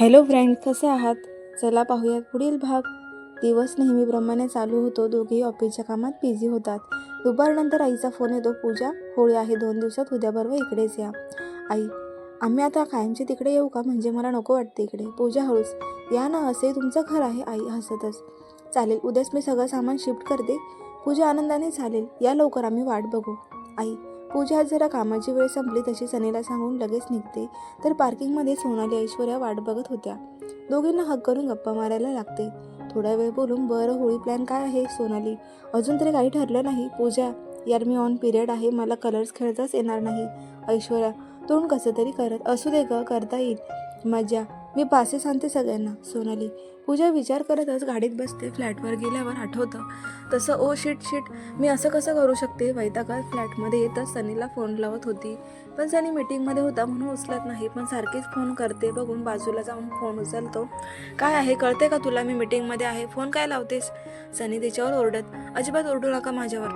Hello friend कसे आहात? चला पाहूयात पुढील भाग. दिवस नेहमीप्रमाणे चालू होतो. दोघेही ऑफिसच्या कामात बिझी होतात. दुपारनंतर आईचा फोन येतो. पूजा होळी आहे दोन दिवसात. उद्या बरोबर इकडेच या. आई आम्ही आता कायमचे तिकडे येऊ का? म्हणजे मला नको वाटते इकडे. पूजा हळूस या ना असे तुमचं घर आहे? आई हसतच. चालेल उद्याच मी सगळं सामान शिफ्ट करते. पूजा आनंदाने चालेल. या लवकर आम्ही वाट बघू. आई पूजा आज जरा कामाची वेळ संपली तशी सनीला सांगून लगेच निघते. तर पार्किंगमध्ये सोनाली ऐश्वर्या वाट बघत होत्या. दोघींना हक करून गप्पा मारायला लागते. थोडा वेळ बोलून बरं होळी प्लॅन काय आहे? सोनाली अजून तरी काही ठरलं नाही. पूजा यार मी ऑन पिरियड आहे. मला कलर्स खेळताच येणार नाही. ऐश्वर्या तोंड कसं तरी करत. असू दे ग करता येईल. मजा मी पासे आणते सगळ्यांना सोनाली. पूजा विचार करतच गाडीत बसते. फ्लॅटवर गेल्यावर आठवतं. तसं ओ शिट शिट. मी असं कसं करू शकते? वैतागात फ्लॅटमध्ये येतच सनीला फोन लावत होती. पण सनी मीटिंगमध्ये होता म्हणून उचलत नाही. पण सारखीच फोन करते. बघून बाजूला जाऊन फोन उचलतो. काय आहे? कळते का तुला? मी मीटिंगमध्ये आहे. फोन काय लावतेस? सनी तिच्यावर ओरडत अजिबात ओरडू नका माझ्यावर.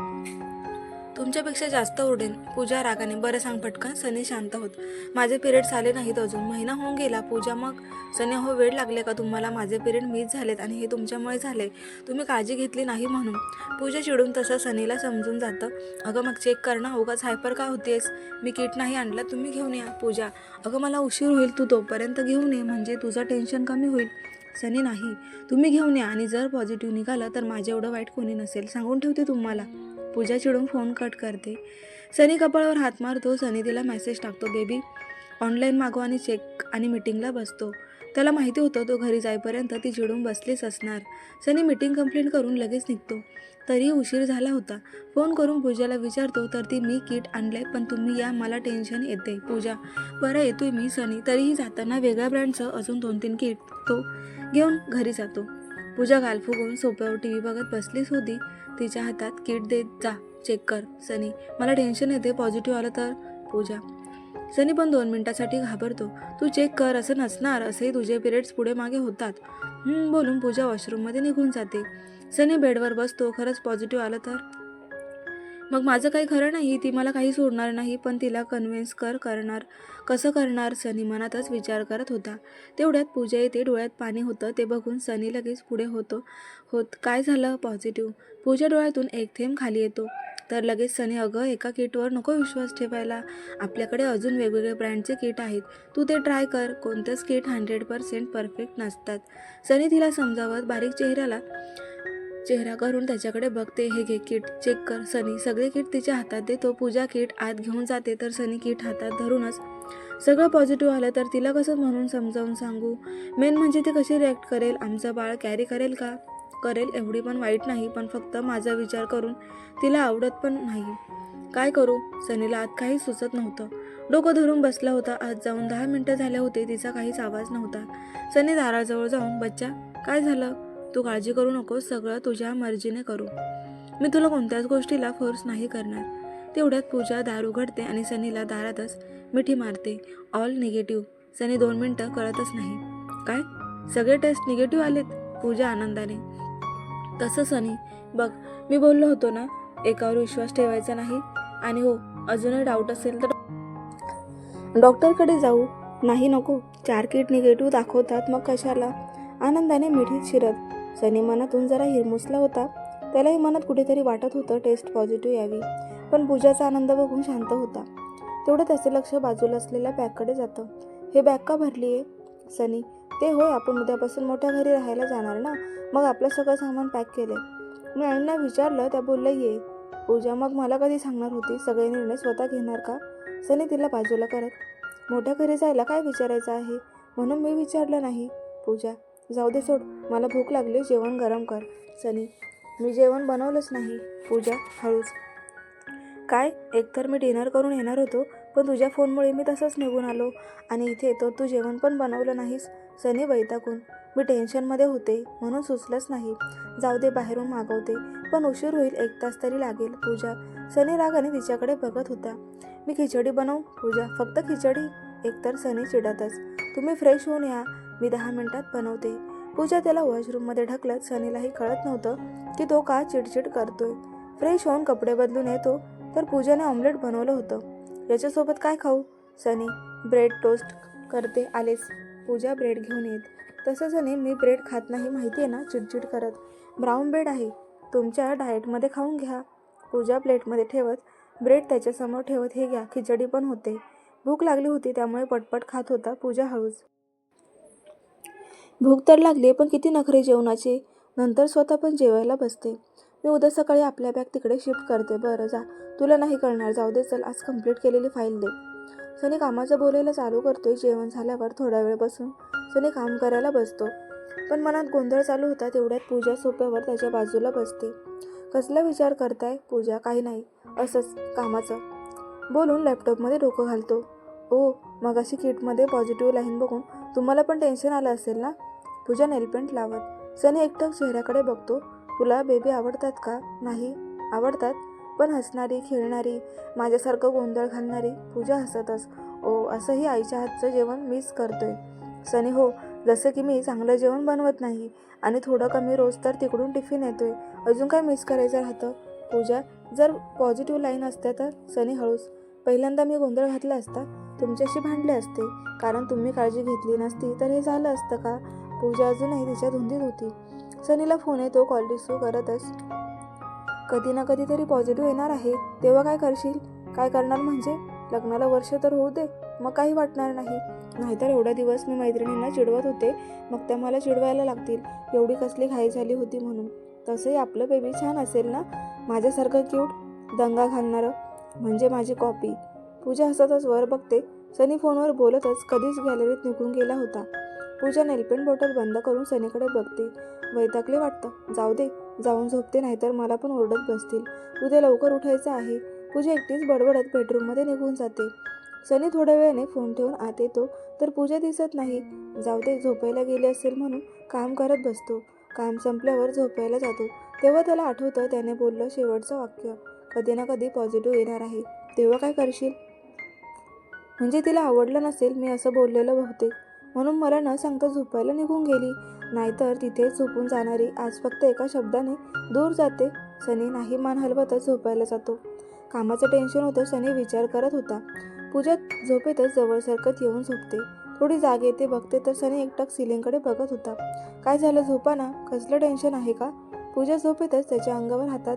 तुमच्यापेक्षा जास्त ओरडेन पूजा रागाने. बरं सांग पटकन सनी शांत होत. माझे पिरियड्स आले नाहीत अजून. महिना होऊन गेला. पूजा मग? सनी हो वेळ लागले का तुम्हाला? माझे पिरियड मिस झालेत आणि हे तुमच्यामुळे झाले. तुम्ही काळजी घेतली नाही म्हणून. पूजा चिडून तसं सनीला समजून जातं. अगं मग चेक कर ना उगाच हायपर का होतेस मी किट नाही आणलं तुम्ही घेऊन या. पूजा अगं मला उशीर होईल तू तोपर्यंत घेऊन ये. म्हणजे तुझं टेन्शन कमी होईल. सनी नाही. तुम्ही घेऊन या आणि जर पॉझिटिव्ह निघालं तर माझ्या एवढं वाईट कोणी नसेल. सांगून ठेवते तुम्हाला. पूजा चिडून फोन कट करते. सनी कपाळावर हात मारतो. सनी तिला मेसेज टाकतो बेबी ऑनलाईन मागव आणि चेक आणि मीटिंगला बसतो. त्याला माहिती होतं तो घरी जाईपर्यंत ती चिडून बसलीच असणार. सनी मीटिंग कंप्लीट करून लगेच निघतो. तरी उशीर झाला होता. फोन करून पूजाला विचारतो तर ती मी किट आणलंय पण तुम्ही या मला टेन्शन येते पूजा बरं येतोय मी सनी. तरीही जाताना वेगळ्या ब्रँडचं अजून दोन तीन किट तो घेऊन घरी जातो. पूजा गालफुगून सोप्यावर टी व्ही बघत बसलीच होती. तिच्या हातात किट देत जा. चेक कर. सनी मला टेन्शन येते. पॉझिटिव्ह आलं तर? पूजा. सनी पण दोन मिनिटासाठी घाबरतो. तू चेक कर. असं नसणार. असेही तुझे पिरियड्स पुढे मागे होतात. बोलून पूजा वॉशरूममध्ये निघून जाते. सनी बेडवर बसतो. खरंच पॉझिटिव्ह आलं तर? मग माझं काही खरं नाही ती मला काही सोडणार नाही पण तिला कन्व्हिन्स कर करणार. कसं करणार? सनी मनातच विचार करत होता. तेवढ्यात पूजा येते डोळ्यात पाणी होतं ते बघून सनी लगेच पुढे होतो. होत काय झालं? पॉझिटिव्ह पूजा डोळ्यातून एक थेंब खाली येतो. तर लगेच सनी अगं एका किटवर नको विश्वास ठेवायला. आपल्याकडे अजून वेगवेगळे ब्रँडचे किट आहेत. तू ते ट्राय कर. कोणतंच किट हंड्रेड पर्सेंट परफेक्ट नसतात. सनी तिला समजावत बारीक चेहऱ्याला चेहरा करून त्याच्याकडे बघते हे घे किट चेक कर. सनी सगळे किट तिच्या हातात देतो. पूजा किट आत घेऊन जाते तर सनी किट हातात धरूनच. सगळं पॉझिटिव्ह आलं तर तिला कसं म्हणून समजावून सांगू? मेन म्हणजे ती कशी रिॲक्ट करेल? आमचं बाळ कॅरी करेल का? करेल एवढी पण वाईट नाही पण फक्त माझा विचार करून तिला आवडत पण नाही. काय करू? सनीला आत काही सुचत नव्हतं. डोकं धरून बसला होता. आत जाऊन दहा मिनटं झाले होते तिचा काहीच आवाज नव्हता. सनी दाराजवळ जाऊन बच्चा काय झालं? तू काळजी करू नकोस सगळं तुझ्या मर्जीने करू. मी तुला कोणत्याच गोष्टीला फोर्स नाही करणार. तेवढ्यात पूजा दार उघडते आणि सनीला दारातच मिठी मारते. ऑल निगेटिव्ह सनी दोन मिनटं कळतच नाही. काय? सगळे टेस्ट निगेटिव्ह आलेत? पूजा आनंदाने. तसं सनी बघ मी बोललो होतो ना एकावर विश्वास ठेवायचा नाही. आणि हो अजूनही डाऊट असेल तर डॉक्टरकडे जाऊ. नाही नको. चार किट निगेटिव्ह दाखवतात मग कशाला? आनंदाने मिठीत शिरत. सनी मनातून जरा हिरमुसला होता. त्यालाही मनात कुठेतरी वाटत होतं टेस्ट पॉझिटिव्ह यावी. पण पूजाचा आनंद बघून शांत होता. तेवढं त्याचं लक्ष बाजूला असलेल्या बॅगकडे जातं. हे बॅग का भरली आहे? सनी ते होय आपण उद्यापासून मोठ्या घरी राहायला जाणार ना? मग आपलं सगळं सामान पॅक केलं मी आईंना विचारलं त्या बोललं ये. पूजा मग मला कधी सांगणार होती? सगळे निर्णय स्वतः घेणार का? सनी तिला बाजूला करत मोठ्या घरी जायला काय विचारायचं आहे? म्हणून मी विचारलं नाही. पूजा जाऊ दे सोड मला भूक लागली जेवण गरम कर. सनी मी जेवण बनवलंच नाही. पूजा हळूच. काय? एकतर मी डिनर करून येणार होतो पण तुझ्या फोनमुळे मी तसंच निघून आलो आणि इथे तर तू जेवण पण बनवलं नाहीस. सनी वैतागून मी टेन्शनमध्ये होते म्हणून सुचलंच नाही. जाऊ दे बाहेरून मागवते पण उशीर होईल एक तास तरी लागेल. पूजा सनी रागाने तिच्याकडे बघत होता. मी खिचडी बनवू? पूजा फक्त खिचडी? एकतर सनी चिडतच. तुम्ही फ्रेश होऊन या. मी दहा मिनिटात बनवते. पूजा त्याला वॉशरूममध्ये ढकलत सनीलाही कळत नव्हतं की तो का चिडचिड करतोय. फ्रेश होऊन कपडे बदलून येतो तर पूजाने ऑमलेट बनवलं होतं. याच्यासोबत काय खाऊ? सनी ब्रेड टोस्ट करते आलेस पूजा ब्रेड घेऊन येत. तसं सनी मी ब्रेड खात नाही माहिती आहे ना? चिडचिड करत. ब्राऊन ब्रेड आहे. तुमच्या डाएटमध्ये खाऊन घ्या. पूजा प्लेटमध्ये ठेवत ब्रेड त्याच्यासमोर ठेवत हे घ्या. खिचडी पण होते. भूक लागली होती त्यामुळे पटपट खात होता पूजा हळूच. भूक तर लागली पण किती नखरे जेवणाची? नंतर स्वतः पण जेवायला बसते. मी उद्या सकाळी आपल्या बॅग तिकडे शिफ्ट करते. बरं जा. तुला नाही कळणार. जाऊ दे चल. आज कंप्लीट केलेली फाईल दे. सनी कामाचं बोलायला चालू करतोय. जेवण झाल्यावर थोडा वेळ बसून सनी काम करायला बसतो. पण मनात गोंधळ चालू होता तेवढ्यात पूजा सोप्यावर त्याच्या बाजूला बसते. कसला विचार करताय? पूजा काही नाही. असंच कामाचं. बोलून लॅपटॉपमध्ये डोकं घालतो. ओ मग अशी किटमध्ये पॉझिटिव्ह लाईन बघून तुम्हाला पण टेन्शन आलं असेल ना? पूजा नेलपेंट लावत सनी एकटक चेहऱ्याकडे बघतो. तुला बेबी आवडतात का? नाही. आवडतात. पण हसणारी खेळणारी माझ्यासारखं गोंधळ घालणारी पूजा हसतच. ओ असंही आईच्या हातचं जेवण मिस करतोय. सनी हो. जसं की मी चांगलं जेवण बनवत नाही. आणि थोडं कमी रोज तर तिकडून टिफिन येतोय. अजून काय मिस करायचं राहतं? पूजा जर पॉझिटिव्ह लाईन असत्या तर सनी हळूच. पहिल्यांदा मी गोंधळ घातला असता तुमच्याशी भांडले असते. कारण तुम्ही काळजी घेतली नसती तर हे झालं असतं का? पूजा अजूनही तिच्या धुंदीत होती. सनीला फोन येतो कॉल रिसिव्ह करतच. कधी ना कधी तरी पॉझिटिव्ह येणार आहे. तेव्हा काय करशील? काय करणार म्हणजे? लग्नाला वर्ष तर होऊ दे मग काही वाटणार नाही. नाहीतर एवढा दिवस मी मैत्रिणींना चिडवत होते मग त्या मला चिडवायला लागतील. एवढी कसली घाई झाली होती म्हणून. तसंही आपलं बेबी छान असेल ना? माझ्यासारखं क्यूट दंगा घालणारं? म्हणजे माझी कॉपी पूजा हसतच वर बघते. सनी फोनवर बोलतच कधीच गॅलरीत निघून गेला होता. पूजा नेलपेंट बॉटल बंद करून सनीकडे बघते. वैतागले वाटतं. जाऊ दे. जाऊन झोपते नाहीतर मला पण ओरडत बसतील. उद्या लवकर उठायचं आहे. पूजा एकटीच बडबडत बेडरूममध्ये निघून जाते. सनी थोड्या वेळाने फोन ठेवून आत येतो तर पूजा दिसत नाही. जाऊ दे झोपायला गेले असेल म्हणून काम करत बसतो. काम संपल्यावर झोपायला जातो. तेव्हा त्याला आठवतं त्याने बोललं शेवटचं वाक्य. कधी ना कधी पॉझिटिव्ह येणार आहे. तेव्हा काय करशील? म्हणजे तिला आवडलं नसेल मी असं बोललेलं बहुतेक. म्हणून मला न सांगता झोपायला निघून गेली. नाहीतर तिथे झोपून जाणारी आज फक्त एका शब्दाने दूर जाते. सनी नाही मान हलवतच झोपायला जातो. कामाचं टेन्शन होतं सनी विचार करत होता. पूजा झोपेतच जवळ सरकत येऊन झोपते. थोडी जाग येते बघते तर सनी एकटक सिलिंगकडे बघत होता. काय झालं झोपाना? कसलं टेन्शन आहे का? पूजा झोपेतच त्याच्या अंगावर हातात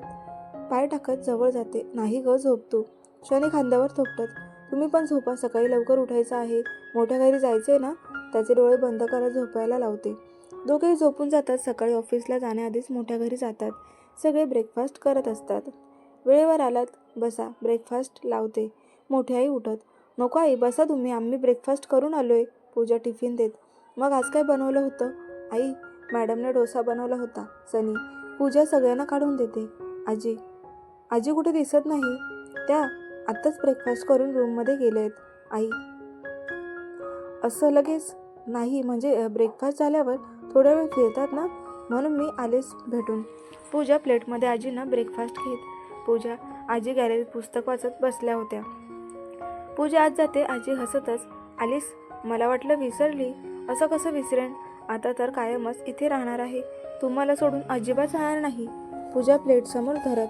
पाय टाकत जवळ जाते. नाही ग झोप तू शनी खांद्यावर थोपटत. तुम्ही पण झोपा सकाळी लवकर उठायचं आहे. मोठ्या घरी जायचे ना? त्याचे डोळे बंद करत झोपायला लावते. दोघेही झोपून जातात. सकाळी ऑफिसला जाण्याआधीच मोठ्या घरी जातात. सगळे ब्रेकफास्ट करत असतात. वेळेवर आलात बसा ब्रेकफास्ट लावते. मोठी आई उठत नको आई बसा तुम्ही आम्ही ब्रेकफास्ट करून आलो आहे पूजा टिफिन देत मग आज काय बनवलं होतं? आई मॅडमने डोसा बनवला होता सनी. पूजा सगळ्यांना काढून देते. आजी आजी कुठे दिसत नाही? त्या आत्ताच ब्रेकफास्ट करून रूममध्ये गेले आहेत. आई. असं लगेच नाही म्हणजे ब्रेकफास्ट झाल्यावर थोड्या वेळ फिरतात ना? म्हणून मी आलेच भेटून. पूजा प्लेटमध्ये आजीनं ब्रेकफास्ट घेत. पूजा आजी गॅलरीत पुस्तक वाचत बसल्या होत्या. पूजा आज जाते आजी हसतच. आलीस? मला वाटलं विसरली. असं कसं विसरेन? आता तर कायमच इथे राहणार आहे. तुम्हाला सोडून अजिबात राहणार नाही. पूजा प्लेट समोर धरत.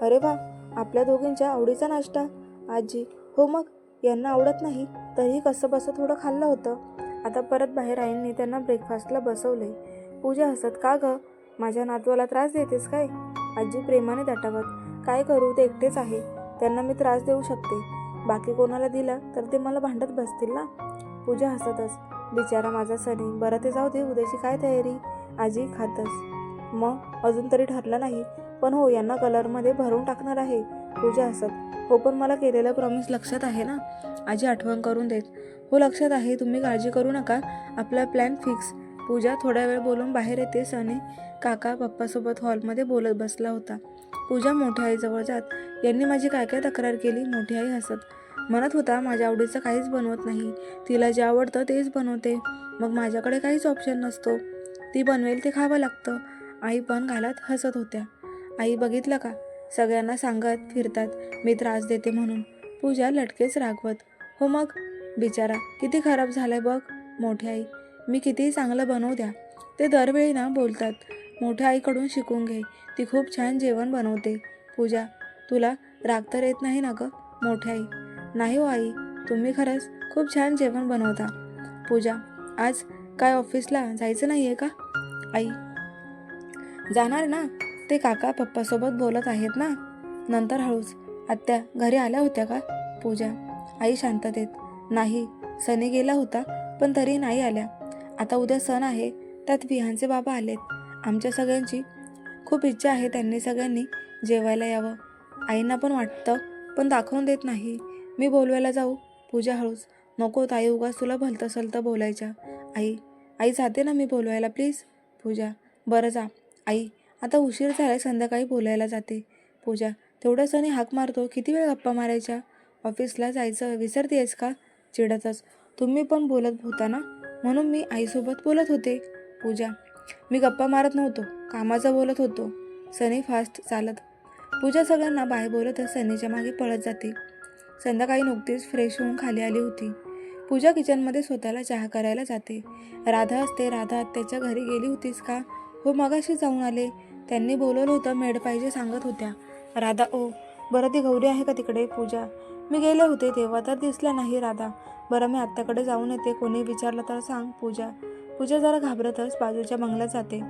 अरे वा आपल्या दोघींच्या आवडीचा नाश्ता. आजी हो मग? यांना आवडत नाही? तरीही कसं बसं थोडं खाल्लं होतं. आता परत बाहेर आईंनी त्यांना ब्रेकफास्टला बसवले पूजा हसत का ग? माझ्या नातवाला त्रास देतेस काय? आजी प्रेमाने दाटावत काय करू ते एकटेच आहे. त्यांना मी त्रास देऊ शकते. बाकी कोणाला दिला तर ते मला भांडत बसतील ना? पूजा हसतच बिचारा माझा सनी बरं ते जाऊ दे उद्याची काय तयारी? आजी खातच मग? अजून तरी ठरलं नाही पण हो यांना कलरमध्ये भरून टाकणार आहे. पूजा हसत हो पण मला केलेलं प्रॉमिस लक्षात आहे ना? आजी आठवण करून देत. हो लक्षात आहे. तुम्ही काळजी करू नका. आपला प्लॅन फिक्स पूजा थोडा वेळ बोलून बाहेर येते. सनी काका पप्पासोबत हॉलमध्ये बोलत बसला होता. पूजा मोठ्या आईजवळ जात. यांनी माझी काय काय तक्रार केली? मोठी आई हसत. म्हणत होता माझ्या आवडीचं काहीच बनवत नाही. तिला जे आवडतं तेच बनवते. मग माझ्याकडे काहीच ऑप्शन नसतो. ती बनवेल ते खावं लागतं. आई पण घालत हसत होत्या. आई बघितलं का? सगळ्यांना सांगत फिरतात. मी त्रास देते म्हणून. पूजा लटकेच रागवत. हो मग? बिचारा किती खराब झालाय बघ मोठी आई. मी कितीही चांगलं बनवू द्या. ते दरवेळी ना बोलतात. मोठ्या आईकडून शिकून घे. ती खूप छान जेवण बनवते. पूजा तुला राग तर येत नाही ना गं मोठी आई? नाही हो आई तुम्ही खरंच खूप छान जेवण बनवता. पूजा आज काय ऑफिसला जायचं नाही आहे का? आई. जाणार ना? ते काका पप्पासोबत बोलत आहेत ना? नंतर हळूच आत्या घरी आल्या होत्या का? पूजा आई शांततेत. नाही सनी गेला होता पण तरी नाही आल्या. आता उद्या सण आहे त्यात विहानचे बाबा आलेत. आमच्या सगळ्यांची खूप इच्छा आहे त्यांनी सगळ्यांनी जेवायला यावं. आईंना पण वाटतं पण दाखवून देत नाही. मी बोलवायला जाऊ? पूजा हळूच नको ताई उगाच तुला भलतं सलतं बोलायच्या. आई आई जाते ना मी बोलवायला प्लीज? पूजा बरं जा. आई आता उशीर झालाय संध्याकाळी बोलायला जाते. पूजा तेवढं सनी हाक मारतो किती वेळ गप्पा मारायच्या? ऑफिसला जायचं विसरतेस का? चिडतच. तुम्ही पण बोलत होता ना? म्हणून मी आईसोबत बोलत होते. पूजा मी गप्पा मारत नव्हतो कामाचं बोलत होतो. सनी फास्ट चालत. पूजा सगळ्यांना बाय बोलतच सनीच्या मागे पळत जाते. संध्याकाळी नुकतीच फ्रेश होऊन खाली आली होती. पूजा किचनमध्ये स्वतःला चहा करायला जाते. राधा असते राधा त्याच्या घरी गेली होतीस का? हो मगाशी जाऊन आले. त्यांनी बोलवलं होतं मेड पाहिजे सांगत होत्या. राधा ओ बरं ती गौरी आहे का तिकडे पूजा? मी गेले होते तेव्हा तर दिसल्या नाही राधा. बरं मी आत्ताकडे जाऊन येते. कोणी विचारलं तर सांग पूजा. पूजा जरा घाबरतच बाजूच्या बंगल्यात जाते.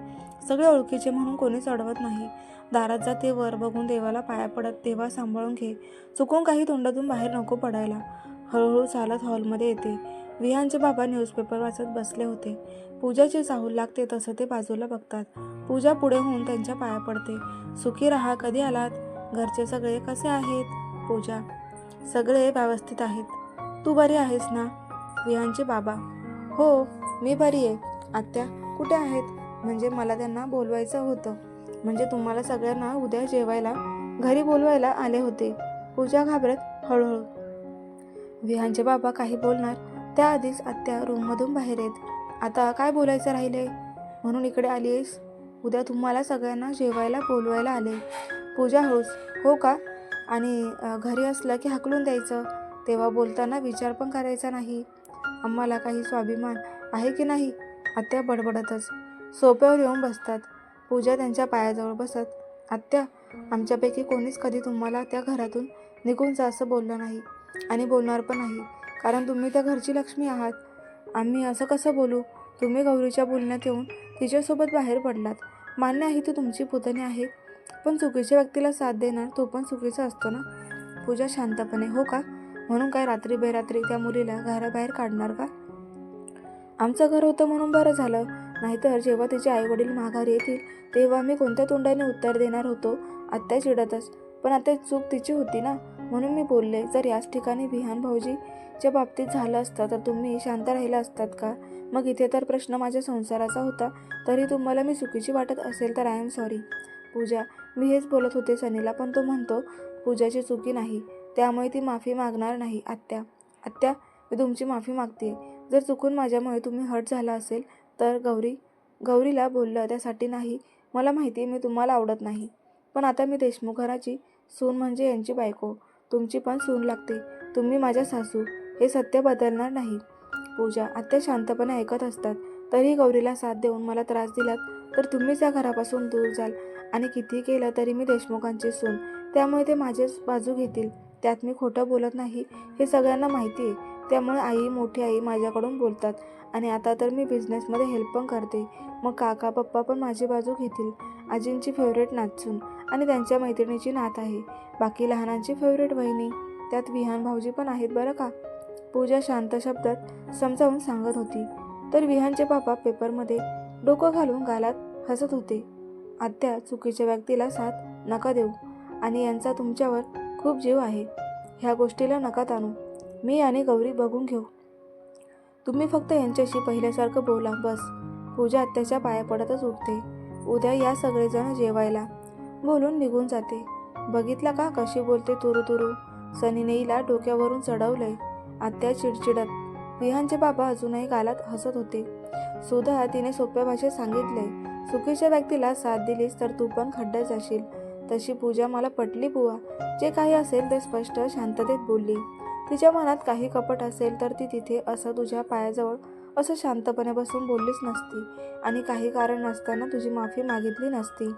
सगळे ओळखीचे म्हणून कोणीच चढवत नाही. दारात जाते वर बघून देवाला पाया पडत तेव्हा सांभाळून घे. चुकून काही तोंडातून बाहेर नको पडायला. हळूहळू चालत हॉलमध्ये येते. विहानचे बाबा न्यूजपेपर वाचत बसले होते. पूजाची चाहूल लागते तसं ते बाजूला बघतात. पूजा पुढे होऊन त्यांच्या पाया पडते. सुखी राहा कधी आलात? घरचे सगळे कसे आहेत? पूजा सगळे व्यवस्थित आहेत. तू बरी आहेस ना? विहानचे बाबा हो मी बरी आहे. आत्या कुठे आहेत? म्हणजे मला त्यांना बोलवायचं होतं. म्हणजे तुम्हाला सगळ्यांना उद्या जेवायला घरी बोलवायला आले होते. पूजा घाबरत हळूहळू विहानचे बाबा काही बोलणार? त्याआधीच आत्या रूममधून बाहेर येत. आता काय बोलायचं राहिले? म्हणून इकडे आली आहेस उद्या तुम्हाला सगळ्यांना जेवायला बोलवायला आले. पूजा हौस हो का? आणि घरी असलं की हाकलून द्यायचं. तेव्हा बोलताना विचार पण करायचा नाही. आम्हाला काही स्वाभिमान आहे की नाही? आत्या बडबडतच. सोप्यावर येऊन बसतात. पूजा त्यांच्या पायाजवळ बसत. आत्या आमच्यापैकी कोणीच कधी तुम्हाला त्या घरातून निघून जा असं बोललं नाही. आणि बोलणार पण नाही. कारण तुम्ही त्या घरची लक्ष्मी आहात. आम्ही असं कसं बोलू? तुम्ही गौरीच्या बोलण्यात येऊन तिच्यासोबत बाहेर पडलात. मान्य आहे ती तुमची पुतणी आहे. पण चुकीच्या व्यक्तीला साथ देणार तो पण चुकीचा असतो ना? पूजा शांतपणे हो का? म्हणून काय रात्री बेरात्री त्या मुलीला घराबाहेर काढणार का? आमचं घर होतं म्हणून बरं झालं. नाहीतर जेव्हा तिचे आईवडील माघार येतील तेव्हा मी कोणत्या तोंडाने उत्तर देणार होतो? आत्या चिडतच. पण आता चूक तिची होती ना? म्हणून मी बोलले जर याच ठिकाणी विहान भाऊजीच्या बाबतीत झालं असतं तर तुम्ही शांत राहिला असतात का? मग इथे तर प्रश्न माझ्या संसाराचा होता. तरी तुम्हाला मी चुकीची वाटत असेल तर आय एम सॉरी पूजा मी हेच बोलत होते सनीला पण तो म्हणतो पूजाची चुकी नाही. त्यामुळे ती माफी मागणार नाही आत्या. आत्या मी तुमची माफी मागते जर चुकून माझ्यामुळे तुम्ही हट झाला असेल तर गौरी गौरीला बोललं त्यासाठी नाही. मला माहिती आहे मी तुम्हाला आवडत नाही. पण आता मी देशमुख घराची सून म्हणजे यांची बायको. तुमची पण सून लागते. तुम्ही माझ्या सासू. हे सत्य बदलणार नाही. पूजा आत्या शांतपणे ऐकत असतात. तरी गौरीला साथ देऊन मला त्रास दिलात तर तुम्हीच या घरापासून दूर जाल. आणि किती केलं तरी मी देशमुखांची सून. त्यामुळे ते माझेच बाजू घेतील. त्यात मी खोटं बोलत नाही हे सगळ्यांना माहिती आहे त्यामुळे आई मोठी आई माझ्याकडून बोलतात. आणि आता तर मी बिझनेसमध्ये हेल्प पण करते. मग काका पप्पा पण माझी बाजू घेतील. आजींची फेवरेट नाचून आणि त्यांच्या मैत्रिणीची नात आहे. बाकी लहानांची फेवरेट वहिनी. त्यात विहान भाऊजी पण आहेत बरं का? पूजा शांत शब्दात समजावून सांगत होती. तर विहानचे पापा पेपरमध्ये डोकं घालून गालात हसत होते. आत्या चुकीच्या व्यक्तीला साथ नका देऊ आणि यांचा तुमच्यावर खूप जीव आहे. ह्या गोष्टीला नका ताणू. मी आणि गौरी बघून घेऊ. तुम्ही फक्त यांच्याशी पहिल्यासारखं बोला बस. पूजा आत्याच्या पाया पडतच उठते. उद्या या सगळेजण जेवायला. बोलून निघून जाते. बघितला का कशी बोलते तुरु तुरु सनीने हिला डोक्यावरून चढवलंय. आत्या चिडचिडत. विहानचे बाबा अजूनही गालात हसत होते. सुधा तिने सोप्या भाषेत सांगितले चुकीच्या व्यक्तीला साथ दिलीस तर तू पण खड्ड्यात जाशील. तशी पूजा मला पटली बुवा. जे काही असेल ते स्पष्ट शांततेत बोलली. तिच्या मनात काही कपट असेल तर ती तिथे असं तुझ्या पायाजवळ असं शांतपणे बसून बोललीच नसती. आणि काही कारण नसताना तुझी माफी मागितली नसती.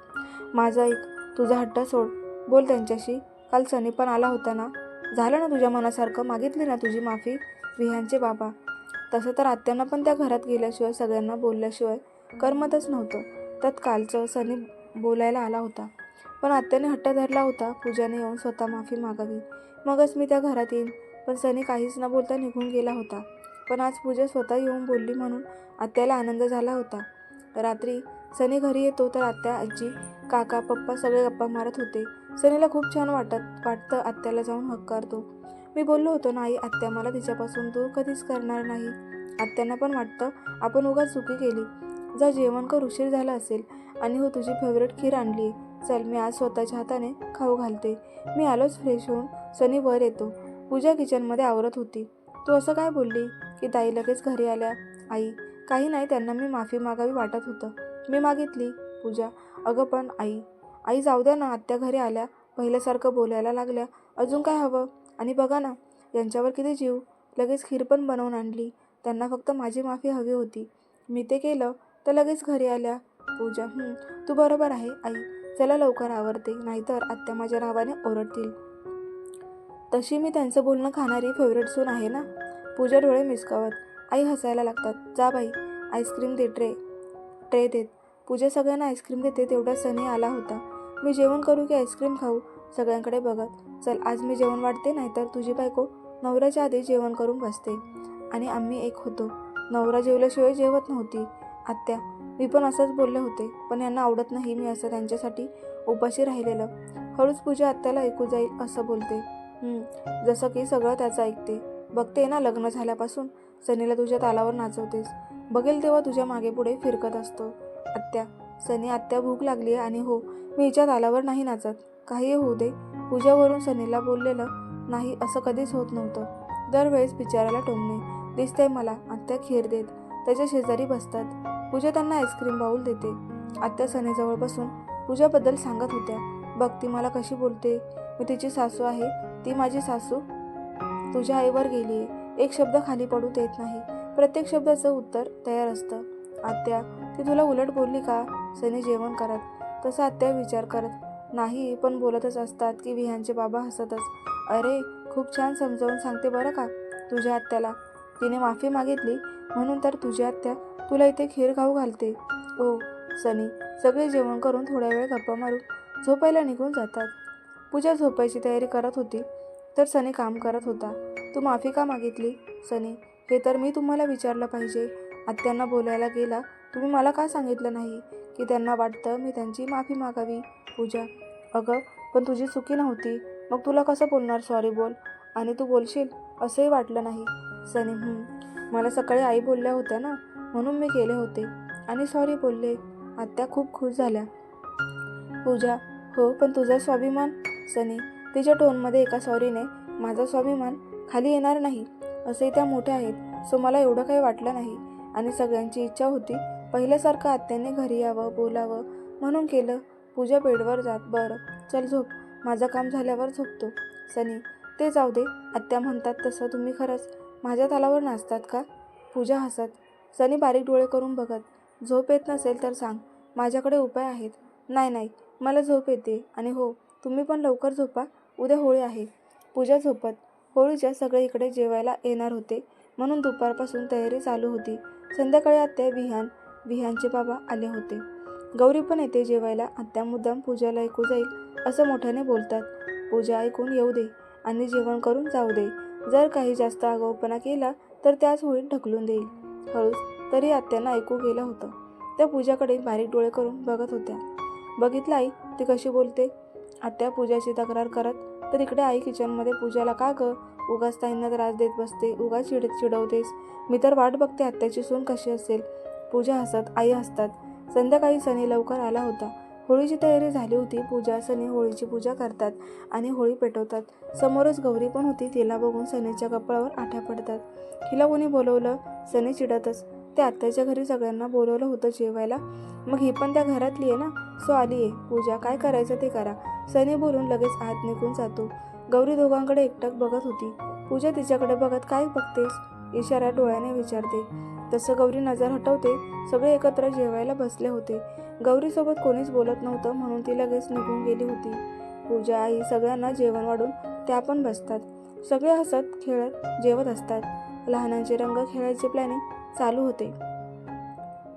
माझा ऐक तुझा हट्ट सोड. बोल त्यांच्याशी. काल सनी पण आला होता ना? झालं ना तुझ्या मनासारखं? मागितली ना तुझी माफी? विह्यांचे बाबा. तसं तर आत्यांना पण त्या घरात गेल्याशिवाय सगळ्यांना बोलल्याशिवाय करमतच नव्हतं. तत्कालचं सनी बोलायला आला होता. पण आत्याने हट्ट धरला होता. पूजाने येऊन स्वतः माफी मागावी. मगच मी त्या घरात येईन. पण सनी काहीच न बोलता निघून गेला होता. पण आज पूजा स्वतः येऊन बोलली म्हणून आत्याला आनंद झाला होता. रात्री सनी घरी येतो तर आत्या आजी काका पप्पा सगळे गप्पा मारत होते. सनीला खूप छान वाटत वाटतं आत्याला जाऊन हक्कारतो मी बोललो होतो नाही आत्या मला तिच्यापासून दूर कधीच करणार नाही. आत्यांना पण वाटतं आपण उगाच चुकी केली. जा जेवण कर उशीर झाला असेल. आणि हो तुझी फेवरेट खीर आणली चल मी आज स्वतःच्या हाताने खाऊ घालते. मी आलोच फ्रेश होऊन. सनी वर येतो. पूजा किचनमध्ये आवरत होती. तू असं काय बोलली? की ताई लगेच घरी आल्या? आई काही नाही त्यांना मी माफी मागावी वाटत होतं. मी मागितली पूजा. अगं पण आई आई जाऊ द्या ना आत्या घरी आल्या. पहिल्यासारखं बोलायला लागल्या. अजून काय हवं? आणि बघा ना यांच्यावर किती जीव. लगेच खीर पण बनवून आणली. त्यांना फक्त माझी माफी हवी होती. मी ते केलं तर लगेच घरी आल्या. पूजा तू बरोबर आहे आई. चला लवकर आवरते नाहीतर आत्या माझ्या नावाने ओरडतील. तशी मी त्यांचं बोलणं खाणारी फेवरेट सून आहे ना? पूजा डोळे मिसकावत. आई हसायला लागतात. जा बाई आईस्क्रीम दे ट्रे ट्रे देत. पूजा सगळ्यांना आईस्क्रीम देते तेवढा सनी आला होता. मी जेवण करू की आईस्क्रीम खाऊ? सगळ्यांकडे बघत. चल आज मी जेवण वाढते नाहीतर तुझी बायको नवऱ्याच्या आधी जेवण करून बसते. आणि आम्ही एक होतो. नवरा जेवल्याशिवाय जेवत नव्हती. आत्या मी पण असंच बोलले होते पण यांना आवडत नाही मी असं त्यांच्यासाठी उपाशी राहिलेलं. हळूच पूजा आत्याला ऐकू जाईल असं बोलते. जसं की सगळं त्याचं ऐकते. बघते ना लग्न झाल्यापासून. सनीला तुझ्या तालावर नाचवतेस. बघेल तेव्हा तुझ्या मागे पुढे फिरकत असतो. आत्या सनी आत्या भूक लागली आहे आणि हो मी हिच्या तालावर नाही नाचत. काही होऊ दे. पूजावरून सनीला बोललेलं नाही असं कधीच होत नव्हतं. दरवेळेस बिचाराला टोमणे. दिसतंय मला आत्या खीर देत. त्याच्या शेजारी बसतात. पूजा त्यांना आईस्क्रीम बाऊल देते. आत्या सनीजवळ बसून पूजाबद्दल सांगत होत्या. बघ ती मला कशी बोलते. मी तिची सासू आहे. ती माझी सासू. तुझ्या आईवर गेली आहे एक शब्द खाली पडू देत नाही. प्रत्येक शब्दाचं उत्तर तयार असतं. आत्या ती तुला उलट बोलली का? सनी जेवण करत. तसा आत्या विचार करत नाही पण बोलतच असतात की विहानचे बाबा हसतच. अरे खूप छान समजावून सांगते बरं का तुझ्या आत्याला. तिने माफी मागितली म्हणून तर तुझी आत्या तुला इथे खीर खाऊ घालते. ओ सनी सगळे जेवण करून थोड्या वेळ गप्पा मारून झोपायला निघून जातात. पूजा झोपायची तयारी करत होती तर सनी काम करत होता. तू माफी का मागितली सनी? हे तर मी तुम्हाला विचारलं पाहिजे. आत्यांना बोलायला गेला तुम्ही मला का सांगितलं नाही? की त्यांना वाटतं मी त्यांची माफी मागावी पूजा. अगं पण तुझी चुकी नव्हती. मग तुला कसं बोलणार? सॉरी बोल. आणि तू बोलशील? असंही वाटलं नाही. सनी मला सकाळी आई बोलल्या होत्या ना म्हणून मी केले होते. आणि सॉरी बोलले. आत्या खूप खुश झाल्या. पूजा हो पण तुझा स्वाभिमान? सनी तिच्या टोनमध्ये एका सॉरीने माझा स्वाभिमान खाली येणार नाही. असे त्या मोठ्या आहेत. सो मला एवढं काही वाटलं नाही. आणि सगळ्यांची इच्छा होती पहिल्यासारखं आत्याने घरी यावं बोलावं. म्हणून केलं. पूजा बेडवर जात. बरं. चल झोप. माझं काम झाल्यावर झोपतो. सनी ते जाऊ दे. आत्या म्हणतात तसं. तुम्ही खरंच माझ्या तालावर नाचतात का? पूजा हसत. सनी बारीक डोळे करून बघत. झोप येत नसेल तर सांग. माझ्याकडे उपाय आहेत. नाही नाही. मला झोप येते. आणि हो तुम्ही पण लवकर झोपा. उद्या होळी आहे. पूजा झोपत. होळीच्या सगळे इकडे जेवायला येणार होते. म्हणून दुपारपासून तयारी चालू होती. संध्याकाळी आत्या विहान विहानचे बाबा आले होते. गौरी पण येते जेवायला. आत्या मुद्दाम पूजाला ऐकू जाईल असं मोठ्याने बोलतात. पूजा ऐकून येऊ दे आणि जेवण करून जाऊ दे. जर काही जास्त आगाऊपणा केला तर त्याच होळीत ढकलून देईल. हळूच तरी आत्यांना ऐकू गेलं होतं. त्या पूजाकडे बारीक डोळे करून बघत होत्या. बघितलं आई ती कशी बोलते? आत्या पूजाची तक्रार करत तर इकडे आई किचनमध्ये पूजाला का ग? उगाच ताईंना त्रास देत बसते उगाच चिड चिडवतेस मी तर वाट बघते आत्याची सून कशी असेल. पूजा हसत आई हसतात. संध्याकाळी सनी लवकर आला होता. होळीची तयारी झाली होती. पूजा सनी होळीची पूजा करतात आणि होळी पेटवतात. समोरच गौरी पण होती. तिला बघून सनीच्या कपाळावर आठ्या पडतात. हिला कोणी बोलवलं? सनी चिडतच. ते आत्याच्या घरी सगळ्यांना बोलवलं होतं जेवायला. मग ही पण त्या घरातली आहे ना? सो आली आहे. पूजा काय करायचं ते करा. सनी बोलून लगेच आत निघून जातो. गौरी दोघांकडे एकटक बघत होती. पूजा तिच्याकडे बघत काय बघतेस? इशारा डोळ्याने विचारते. तसं गौरी नजर हटवते सगळे एकत्र जेवायला बसले होते. गौरीसोबत कोणीच बोलत नव्हतं म्हणून ती लगेच निघून गेली होती. पूजा आई सगळ्यांना जेवण वाढून त्या पण बसतात. सगळे हसत खेळत जेवत असतात. लहानांचे रंग खेळायचे प्लॅनिंग चालू होते.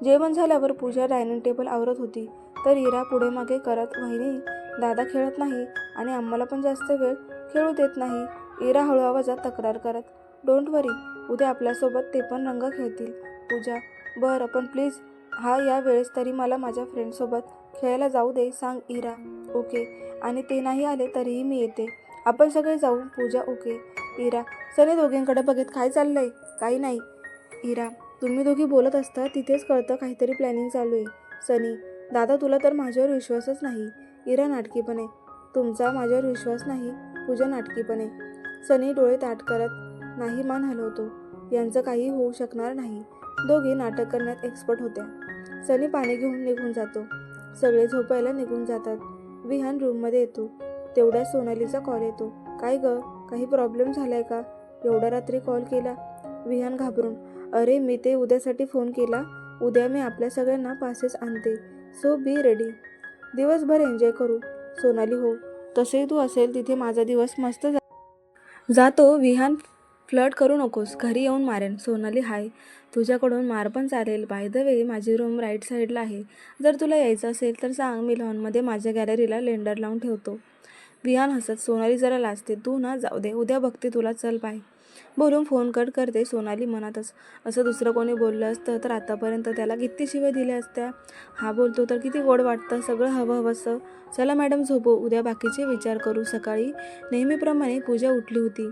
जेवण झाल्यावर पूजा डायनिंग टेबल आवरत होती. तर इरा पुढे मागे करत वहिनी दादा खेळत नाही आणि आम्हाला पण जास्त वेळ खेळू देत नाही. इरा हळू आवाजात तक्रार करत डोंट वरी उद्या आपल्यासोबत ते पण रंग खेळतील. पूजा बरं पण प्लीज हा या वेळेस तरी मला माझ्या फ्रेंडसोबत खेळायला जाऊ दे सांग इरा. ओके. आणि ते नाही आले तरीही मी येते. आपण सगळे जाऊ पूजा ओके. इरा सनी दोघींकडे बघत काय चाललंय? काही नाही. इरा तुम्ही दोघी बोलत असता तिथेच कळतं काहीतरी प्लॅनिंग चालू आहे. सनी दादा तुला तर माझ्यावर विश्वासच नाही. इरा नाटकीपणे तुमचा माझ्यावर विश्वास नाही पूजा नाटकीपणे. सनी डोळे ताट करत नाही मान हलवतो. यांचं काही होऊ शकणार नाही. दोघे नाटक करण्यात एक्सपर्ट होत्या. सनी पाणी घेऊन निघून जातो. सगळे झोपायला निघून जातात. विहान रूममध्ये येतो. तेवढ्या सोनालीचा कॉल येतो. काय ग? काही प्रॉब्लेम झालाय का? एवढ्या रात्री कॉल केला. विहान घाबरून अरे मी ते उद्यासाठी फोन केला. उद्या मी आपल्या सगळ्यांना पासेस आणते. सो बी रेडी दिवसभर एन्जॉय करू. सोनाली हो. तसे तू असेल तिथे माझा दिवस मस्त जा जातो. विहान फ्लड करू नकोस. घरी येऊन मारेन. सोनाली हाय. तुझ्याकडून मार पण चालेल. बाय द वे माझी रूम राईट साईडला आहे. जर तुला यायचं असेल तर सांग. मी लॉनमध्ये माझ्या गॅलरीला लेंडर लावून ठेवतो. विहान हसत सोनाली जरा लाजते. तू ना जाऊ दे. उद्या बघते तुला. चल बाय बोलून फोन कट करते सोनाली मनातच. असं दुसरं कोणी बोललं असतं तर आतापर्यंत त्याला किती शिव्या दिल्या असत्या. हा बोलतो तर किती गोड वाटतं सगळं हवं हवंसं चला मॅडम झोपू उद्या बाकीचे विचार करू. सकाळी नेहमीप्रमाणे पूजा उठली होती.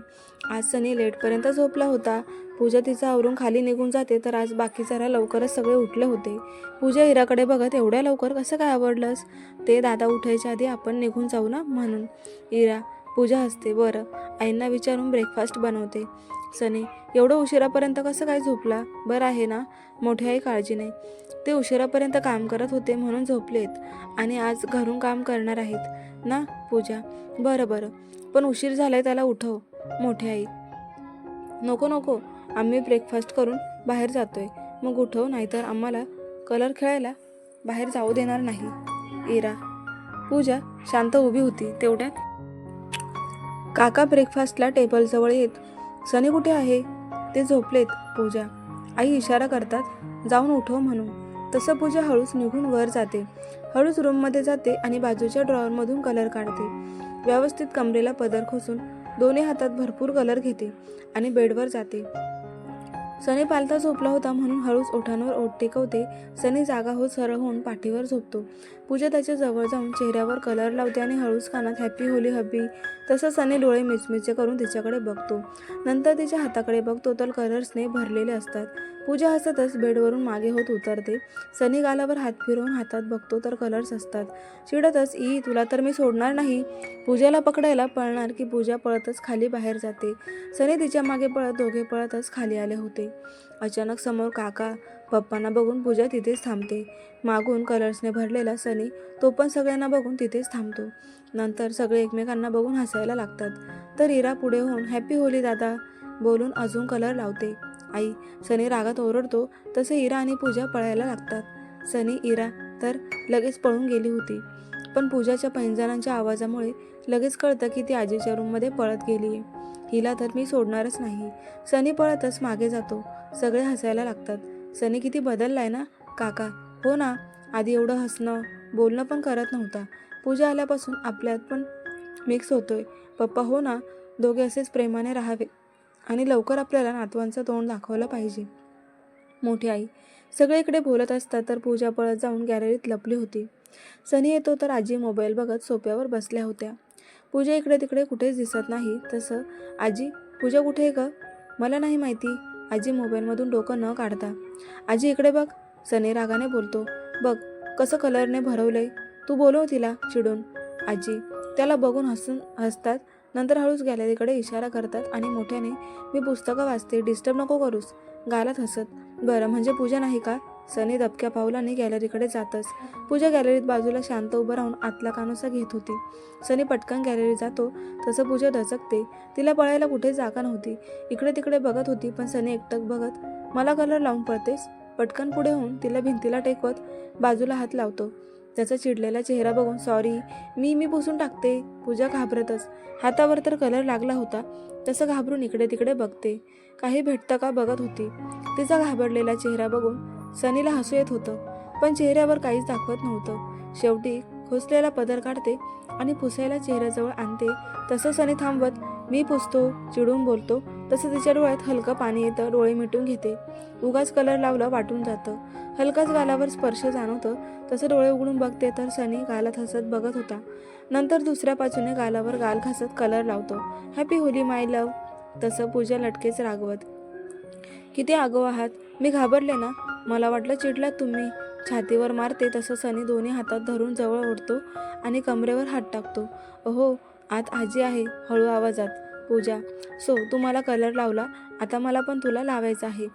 आज सनी लेटपर्यंत झोपला होता. पूजा तिचा आवरून खाली निघून जाते तर आज बाकी जरा लवकरच सगळे उठले होते. पूजा हिराकडे बघत एवढ्या लवकर कसं काय आवडलंस ते दादा उठायच्या आधी आपण निघून जाऊ ना म्हणून. इरा पूजा असते बरं. आईंना विचारून ब्रेकफास्ट बनवते. सनी एवढं उशिरापर्यंत कसं काय झोपला? बरं आहे ना? मोठी आई काळजी नाही. ते उशिरापर्यंत काम करत होते म्हणून झोपलेत आणि आज घरून काम करणार आहेत. ना पूजा? बरं बरं. पण उशीर झालाय त्याला उठव मोठी आई. नको नको. आम्ही ब्रेकफास्ट करून बाहेर जातोय. मग उठव नाहीतर आम्हाला कलर खेळायला बाहेर जाऊ देणार नाही. इरा. पूजा शांत उभी होती. तेवढ्यात काका ब्रेकफास्टला टेबलजवळ येत सनी कुठे आहे? ते झोपलेत पूजा. आई इशारा करतात. जाऊन उठव म्हणून तसं पूजा हळूच निघून वर जाते. हळूच रूममध्ये जाते आणि बाजूच्या ड्रॉवरमधून कलर काढते. व्यवस्थित कमरेला पदर खोसून दोन्ही हातात भरपूर कलर घेते आणि बेडवर जाते. सनी पालता झोपला होता म्हणून हळूच ओठांवर ओठ टेकवते. सनी जागा होत सरळ होऊन पाठीवर झोपतो. पूजा त्याच्याजवळ जाऊन चेहऱ्यावर कलर लावते आणि हळूच कानात हॅपी होली हबी तसंच सनी डोळे मिचमिचे करून तिच्याकडे बघतो. नंतर तिच्या हाताकडे बघतो तर कलर्सने भरलेले असतात. पूजा हसतच बेडवरून मागे होत उतरते. सनी गालावर हात फिरवून हातात बघतो तर कलर्स असतात. चिडतच ई तुला तर मी सोडणार नाही. पूजाला पकडायला पळणार की पूजा पळतच खाली बाहेर जाते. सनी तिच्यामागे पळत दोघे पळतच खाली आले होते. अचानक समोर काका पप्पांना बघून पूजा तिथेच थांबते. मागून कलर्सने भरलेला सनी तो पण सगळ्यांना बघून तिथेच थांबतो. नंतर सगळे एकमेकांना बघून हसायला लागतात. तर इरा पुढे होऊन हॅपी होली दादा बोलून अजून कलर लावते. आई सनी रागात ओरडतो तसे इरा आणि पूजा पळायला लागतात. सनी इरा तर लगेच पळून गेली होती. पण पूजाच्या पैंजणांच्या आवाजामुळे लगेच कळतं की ती आजीच्या रूममध्ये पळत गेली आहे हिला तर मी सोडणारच नाही. सनी पळतच मागे जातो. सगळे हसायला लागतात. सनी किती बदललाय ना? काका हो ना. आधी एवढं हसणं बोलणं पण करत नव्हता. पूजा आल्यापासून आपल्यात पण मिक्स होतोय. पप्पा हो ना. दोघे असेच प्रेमाने राहावे आणि लवकर आपल्याला नातवांचं तोंड दाखवलं पाहिजे. मोठी आई. सगळे इकडे बोलत असतात तर पूजा पळत जाऊन गॅलरीत लपली होती. सनी येतो तर आजी मोबाईल बघत सोप्यावर बसल्या होत्या. पूजा इकडे तिकडे कुठेच दिसत नाही. तसं आजी पूजा कुठे आहे ग? मला नाही माहिती. आजी मोबाईलमधून डोकं न काढता आजी इकडे बघ सनी रागाने बोलतो. बघ कसं कलरने भरवलंय. तू बोलव तिला चिडून. आजी त्याला बघून हसून हसतात. नंतर हळूच गॅलरीकडे इशारा करतात आणि मोठ्याने मी पुस्तकं वाचते डिस्टर्ब नको करूस. गालात हसत. बरं म्हणजे पूजा नाही का? सनी दबक्या पावलाने गॅलरीकडे जातच. पूजा गॅलरीत बाजूला शांत उभं राहून आतला कानोसा घेत होती. सनी पटकन गॅलरीत जातो. तसं पूजा दचकते तिला पळायला कुठे जागा नव्हती. इकडे तिकडे बघत होती पण सनी एकटक बघत मला कलर लावून पळतेस? पटकन पुढे होऊन तिला भिंतीला टेकवत बाजूला हात लावतो. त्याचा चिडलेला चेहरा बघून सॉरी मी मी पुसून टाकते. पूजा घाबरतच. हातावर तर कलर लागला होता. तसं घाबरून इकडे तिकडे बघते. काही भेटतं का बघत होती. तिचा घाबरलेला चेहरा बघून सनीला हसू येत होतं पण चेहऱ्यावर काहीच दाखवत नव्हतं. शेवटी खोसलेला पदर काढते आणि पुसायला चेहऱ्याजवळ आणते. तसं सनी थांबवत मी पुसतो चिडून बोलतो. तसं तिच्या डोळ्यात हलकं पाणी येतं डोळे मिटून घेते. उगाच कलर लावलं वाटून जातं. हलकाच गालावर स्पर्श जाणवतं. तसं डोळे उघडून बघते तर सनी गालात हसत बघत होता. नंतर दुसऱ्या बाजूने गालावर गाल घासत कलर लावतो. हॅपी होली माय लव तसं पूजा लटकेच रागवत. किती आगो आहात. मी घाबरले ना. मला वाटलं चिडलात तुम्ही. छातीवर मारते तसं सनी दोन्ही हातात धरून जवळ ओढतो आणि कमरेवर हात टाकतो. अहो आत आजी आहे हळू आवाजात. पूजा सो तू मला कलर लावला. आता मला पण तुला लावायचा आहे.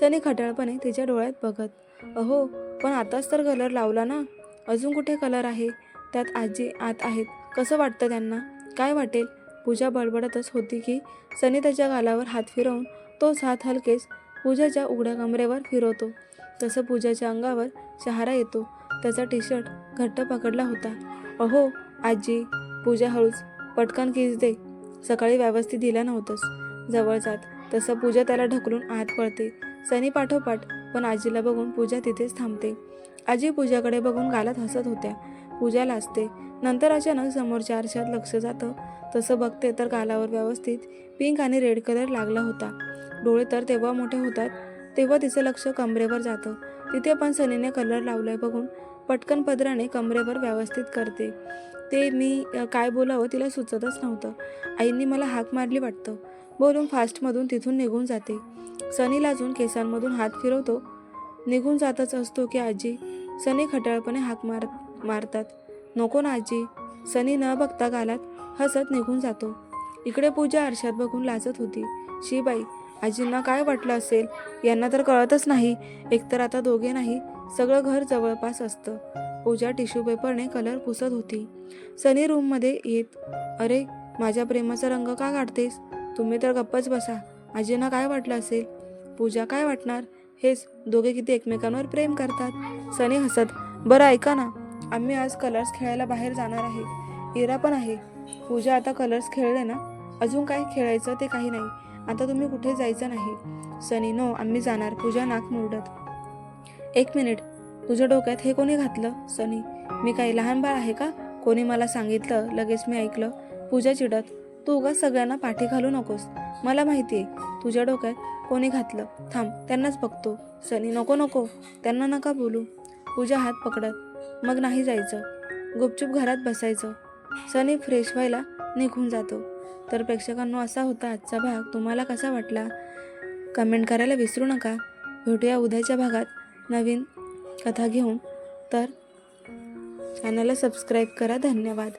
सनी खटाळपणे तिच्या डोळ्यात बघत. अहो पण आताच तर कलर लावला ना. अजून कुठे कलर आहे? त्यात आजी आत आहेत. कसं वाटतं त्यांना? काय वाटेल? पूजा बडबडतच होती की सनी त्याच्या गालावर हात फिरवून तोच हात हलकेच पूजाच्या उघड्या कमरेवर फिरवतो. तसं पूजाच्या अंगावर शहारा येतो. त्याचा टी शर्ट घट्ट पकडला होता. अहो आजी पूजा हळूच पटकन किस दे. सकाळी व्यवस्थित दिला नव्हतंस. जवळ जात तसं पूजा त्याला ढकलून आत पळते. सनी पाठोपाठ पण आजीला बघून पूजा तिथेच थांबते. आजी पूजाकडे बघून गालात हसत होत्या. पूजा लाजते. नंतर अचानक समोरच्या आरशात लक्ष जातं. तसं बघते तर गालावर व्यवस्थित पिंक आणि रेड कलर लागला होता. डोळे तर तेव्हा मोठे होतात तेव्हा तिचं लक्ष कमरेवर जातं. तिथे पण सनीने कलर लावलाय बघून. पटकन पदराने कमरेवर व्यवस्थित करते. ते मी काय बोलावं तिला सुचतच नव्हतं. आईंनी मला हाक मारली वाटतं. बोलून फास्टमधून तिथून निघून जाते. सनी लाजून केसांमधून हात फिरवतो. निघून जातच असतो की आजी. सनी खटाळपणे हाक मार मारतात. नको ना आजी. सनी न बघता गालात हसत निघून जातो. इकडे पूजा आरशात बघून लाजत होती. शिबाई आजींना काय वाटलं असेल यांना तर कळतच नाही. एकतर आता दोघे नाही सगळं घर जवळपास असतं. पूजा टिश्यू पेपरने कलर पुसत होती. सनी रूममध्ये येत अरे माझ्या प्रेमाचा रंग का काढतेस? तुम्ही तर गप्पच बसा. आजींना काय वाटलं असेल? पूजा काय वाटणार? हेच दोघे किती एकमेकांवर प्रेम करतात. सनी हसत बरं ऐका ना. आम्ही आज कलर्स खेळायला बाहेर जाणार आहे. इरा पण आहे. पूजा आता कलर्स खेळले ना? अजून काय खेळायचं ते काही नाही. आता तुम्ही कुठे जायचं नाही. सनी नो आम्ही जाणार. पूजा नाक मुरडत. एक मिनिट. तुझ्या डोक्यात हे कोणी घातलं? सनी मी काही लहान बाळ आहे का? कोणी मला सांगितलं? लगेच मी ऐकलं. पूजा चिडत. तू उगा सगळ्यांना पाठी घालू नकोस. मला माहिती आहे तुझ्या डोक्यात कोणी घातलं? थांब त्यांनाच बघतो. सनी नको नको. त्यांना नका बोलू. पूजा हात पकडत. मग नाही जायचं. गुपचूप घरात बसायचं. सनी फ्रेश व्हायला निघून जातो. तर प्रेक्षकांनो असा होता आजचा भाग. तुम्हाला कसा वाटला? कमेंट करायला विसरू नका. भेटूया उद्याच्या भागात नवीन कथा घेऊन. तर चॅनलला सबस्क्राईब करा. धन्यवाद.